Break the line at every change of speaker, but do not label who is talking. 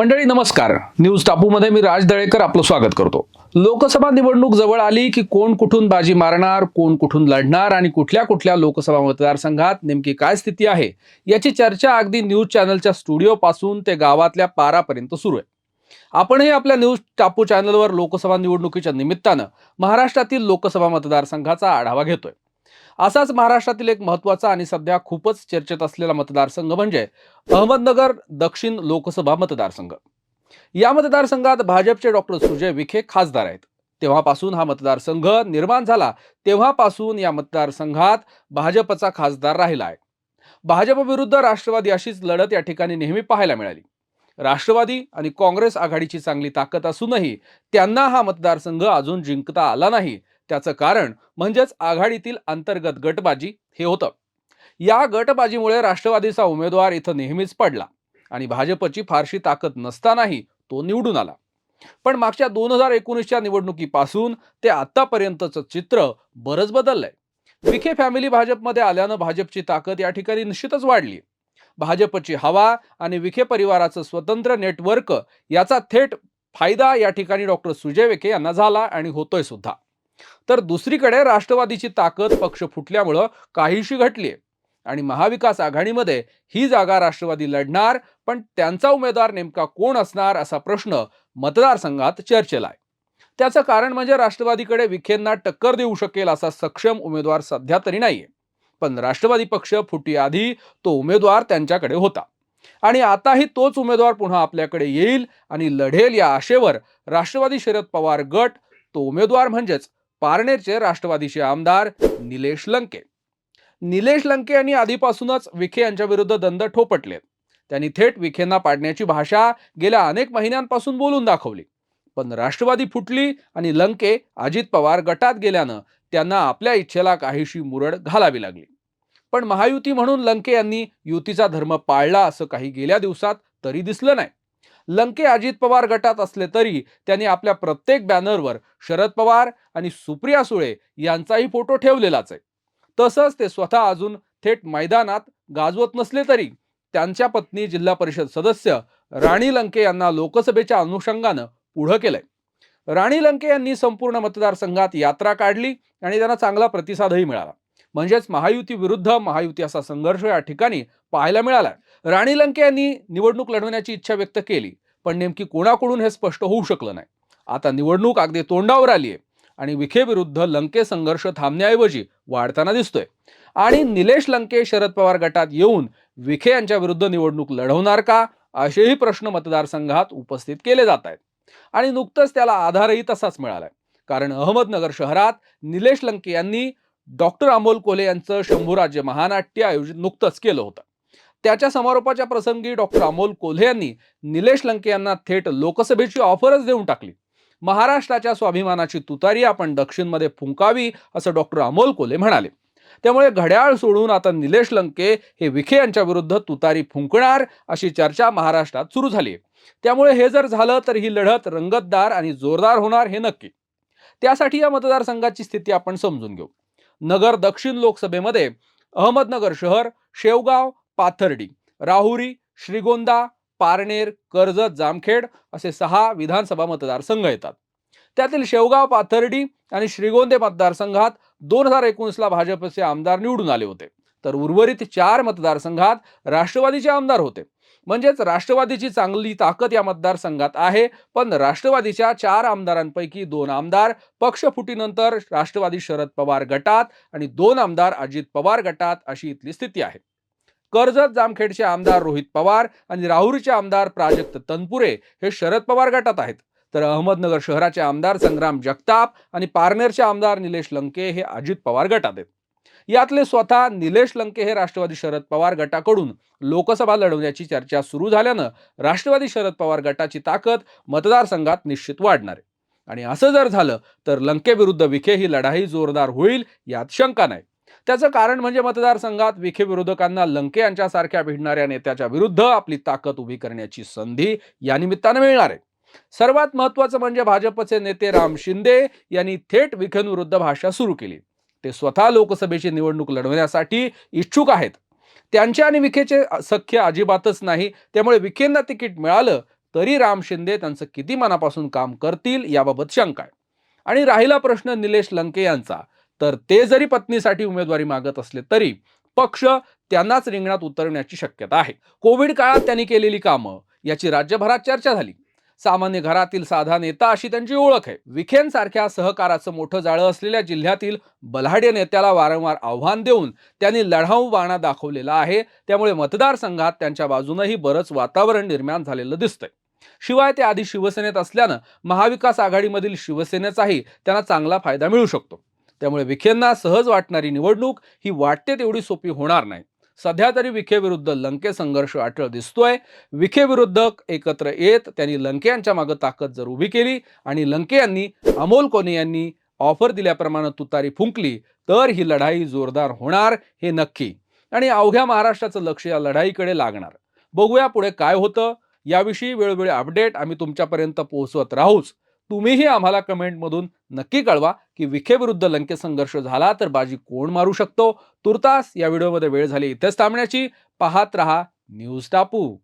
मंडळी नमस्कार. न्यूज टापूमध्ये मी राज दळेकर आपलं स्वागत करतो. लोकसभा निवडणूक जवळ आली की कोण कुठून बाजी मारणार कोण कुठून लढणार आणि कुठल्या कुठल्या लोकसभा मतदारसंघात नेमकी काय स्थिती आहे याची चर्चा अगदी न्यूज चॅनलच्या स्टुडिओपासून ते गावातल्या पारापर्यंत सुरू आहे. आपणही आपल्या न्यूज टापू चॅनलवर लोकसभा निवडणुकीच्या निमित्तानं महाराष्ट्रातील लोकसभा मतदारसंघाचा आढावा घेतोय. असाच महाराष्ट्रातील एक महत्त्वाचा आणि सध्या खूपच चर्चेत असलेला मतदारसंघ म्हणजे अहमदनगर दक्षिण लोकसभा मतदारसंघ. या मतदारसंघात भाजपचे डॉक्टर सुजय विखे खासदार आहेत. तेव्हापासून हा मतदारसंघ निर्माण झाला तेव्हापासून या मतदारसंघात भाजपचा खासदार राहिला आहे. भाजपविरुद्ध राष्ट्रवादी अशीच लढत या ठिकाणी नेहमी पाहायला मिळाली. राष्ट्रवादी आणि काँग्रेस आघाडीची चांगली ताकद असूनही त्यांना हा मतदारसंघ अजून जिंकता आला नाही. त्याचं कारण म्हणजेच आघाडीतील अंतर्गत गटबाजी हे होतं. या गटबाजीमुळे राष्ट्रवादीचा उमेदवार इथं नेहमीच पडला आणि भाजपची फारशी ताकद नसतानाही तो निवडून आला. पण मागच्या दोन हजार एकोणीसच्या निवडणुकीपासून ते आतापर्यंतचं चित्र बरंच बदललंय. विखे फॅमिली भाजपमध्ये आल्यानं भाजपची ताकद या ठिकाणी निश्चितच वाढली. भाजपची हवा आणि विखे परिवाराचं स्वतंत्र नेटवर्क याचा थेट फायदा या ठिकाणी डॉक्टर सुजय विखे यांना झाला आणि होतोय सुद्धा. तर दुसरीकडे राष्ट्रवादीची ताकद पक्ष फुटल्यामुळं काहीशी घटली आणि महाविकास आघाडीमध्ये ही जागा राष्ट्रवादी लढणार पण त्यांचा उमेदवार नेमका कोण असणार असा प्रश्न मतदारसंघात चर्चेला आहे त्याचं कारण म्हणजे राष्ट्रवादीकडे विखेंना टक्कर देऊ शकेल असा सक्षम उमेदवार सध्या तरी नाहीये. पण राष्ट्रवादी पक्ष फुटीआधी तो उमेदवार त्यांच्याकडे होता. आणि आताही तोच उमेदवार पुन्हा आपल्याकडे येईल आणि लढेल या आशेवर राष्ट्रवादी शरद पवार गट तो उमेदवार म्हणजेच पारनेरचे राष्ट्रवादीचे आमदार निलेश लंके. निलेश लंके यांनी आधीपासूनच विखे यांच्या विरुद्ध दंड ठोपटले. त्यांनी थेट विखेंना पाडण्याची भाषा गेल्या अनेक महिन्यांपासून बोलून दाखवली. पण राष्ट्रवादी फुटली आणि लंके अजित पवार गटात गेल्यानं त्यांना आपल्या इच्छेला काहीशी मुरड घालावी लागली. पण महायुती म्हणून लंके यांनी युतीचा धर्म पाळला असं काही गेल्या दिवसात तरी दिसलं नाही. लंके अजित पवार गटात असले तरी त्यांनी आपल्या प्रत्येक बॅनरवर शरद पवार आणि सुप्रिया सुळे यांचाही फोटो ठेवलेलाच आहे. तसंच ते स्वतः अजून थेट मैदानात गाजवत नसले तरी त्यांच्या पत्नी जिल्हा परिषद सदस्य राणी लंके यांना लोकसभेच्या अनुषंगानं पुढं केलंय. राणी लंके यांनी संपूर्ण मतदारसंघात यात्रा काढली आणि त्यांना चांगला प्रतिसादही मिळाला. म्हणजेच महायुती विरुद्ध महायुती असा संघर्ष या ठिकाणी पाहायला मिळाला राणी लंके यांनी निवडणूक लढवण्याची इच्छा व्यक्त केली पण नेमकी कोणाकडून हे स्पष्ट होऊ शकलं नाही. आता निवडणूक अगदी तोंडावर आली आहे आणि विखे विरुद्ध लंके संघर्ष थांबण्याऐवजी वाढताना दिसतोय. आणि निलेश लंके शरद पवार गटात येऊन विखे यांच्या विरुद्ध निवडणूक लढवणार का असेही प्रश्न मतदारसंघात उपस्थित केले जात आहेत. आणि नुकतंच त्याला आधारही तसाच मिळालाय. कारण अहमदनगर शहरात निलेश लंके यांनी डॉक्टर अमोल कोले यांचं शंभूराज्य महानाट्य आयोजित नुकतंच केलं होतं. त्याच्या समारोपाच्या प्रसंगी डॉक्टर अमोल कोल्हे यांनी निलेश लंके यांना थेट लोकसभेची ऑफरच देऊन टाकली. महाराष्ट्राच्या स्वाभिमानाची तुतारी आपण दक्षिणमध्ये फुंकावी असं डॉक्टर अमोल कोल्हे म्हणाले. त्यामुळे घड्याळ सोडून आता निलेश लंके हे विखे यांच्या विरुद्ध तुतारी फुंकणार अशी चर्चा महाराष्ट्रात सुरू झाली त्यामुळे हे जर झालं तर ही लढत रंगतदार आणि जोरदार होणार हे नक्की. त्यासाठी या मतदारसंघाची स्थिती आपण समजून घेऊ. नगर दक्षिण लोकसभेमध्ये अहमदनगर शहर शेवगाव पाथर्डी राहुरी श्रीगोंदा पारनेर कर्जत जामखेड असे सहा विधानसभा मतदारसंघ येतात. त्यातील शेवगाव पाथर्डी आणि श्रीगोंदे मतदारसंघात दोन हजार एकोणीसला भाजपचे आमदार निवडून आले होते. तर उर्वरित चार मतदारसंघात राष्ट्रवादीचे आमदार होते. म्हणजेच राष्ट्रवादीची चांगली ताकद या मतदारसंघात आहे. पण राष्ट्रवादीच्या चार आमदारांपैकी दोन आमदार पक्षफुटीनंतर राष्ट्रवादी शरद पवार गटात आणि दोन आमदार अजित पवार गटात अशी इथली स्थिती आहे. कर्जत जामखेडचे आमदार रोहित पवार आणि राहुरीचे आमदार प्राजक्त तनपुरे हे शरद पवार गटात आहेत. तर अहमदनगर शहराचे आमदार संग्राम जगताप आणि पारनेरचे आमदार निलेश लंके हे अजित पवार गटात आहेत. यातले स्वतः निलेश लंके हे राष्ट्रवादी शरद पवार गटाकडून लोकसभा लढवण्याची चर्चा सुरू झाल्यानं राष्ट्रवादी शरद पवार गटाची ताकद मतदारसंघात निश्चित वाढणार आहे. आणि असं जर झालं तर लंके विरुद्ध विखे ही लढाई जोरदार होईल यात शंका नाही. त्याचं कारण म्हणजे मतदारसंघात विखे विरोधकांना लंके यांच्यासारख्या भिडणाऱ्या नेत्याच्या विरुद्ध आपली ताकद उभी करण्याची संधी या निमित्तानं मिळणार आहे. सर्वात महत्वाचं म्हणजे भाजपचे नेते राम शिंदे यांनी थेट विखेंविरुद्ध भाषा सुरू केली. ते स्वतः लोकसभेची निवडणूक लढवण्यासाठी इच्छुक आहेत. त्यांचे आणि विखेचे सख्य अजिबातच नाही. त्यामुळे विखेंना तिकीट मिळालं तरी राम शिंदे त्यांचं किती मनापासून काम करतील याबाबत शंका आहे. आणि राहिला प्रश्न निलेश लंके यांचा तर ते जरी पत्नीसाठी उमेदवारी मागत असले तरी पक्ष त्यांनाच रिंगणात उतरण्याची शक्यता आहे. कोविड काळात त्यांनी केलेली कामं याची राज्यभरात चर्चा झाली. सामान्य घरातील साधा नेता अशी त्यांची ओळख आहे. विखेंसारख्या सहकाराचं मोठं जाळं असलेल्या जिल्ह्यातील बल्हाडी नेत्याला वारंवार आव्हान देऊन त्यांनी लढाऊ बाणा दाखवलेला आहे. त्यामुळे मतदारसंघात त्यांच्या बाजूनही बरंच वातावरण निर्माण झालेलं दिसतंय. शिवाय ते आधी शिवसेनेत असल्यानं महाविकास आघाडीमधील शिवसेनेचाही त्यांना चांगला फायदा मिळू शकतो. त्यामुळे विखेंना सहज वाटणारी निवडणूक ही वाटते तेवढी सोपी होणार नाही. सध्या तरी विखेविरुद्ध लंके संघर्ष अटळ दिसतोय. विखेविरुद्ध एकत्र येत त्यांनी लंके यांच्या मागे ताकद जर उभी केली आणि लंके यांनी अमोल कोने यांनी ऑफर दिल्याप्रमाणे तुतारी फुंकली तर ही लढाई जोरदार होणार हे नक्की. आणि अवघ्या महाराष्ट्राचं लक्ष या लढाईकडे लागणार. बघूया पुढे काय होतं. याविषयी वेळोवेळी अपडेट आम्ही तुमच्यापर्यंत पोहोचवत राहूच. तुम्हीही आम्हाला कमेंटमधून नक्की कळवा की विखेविरुद्ध लंकेत संघर्ष झाला तर बाजी कोण मारू शकतो? तुर्तास या व्हिडिओमध्ये वेळ झाली. इथेच थांबण्याची. पाहत रहा न्यूज टापू.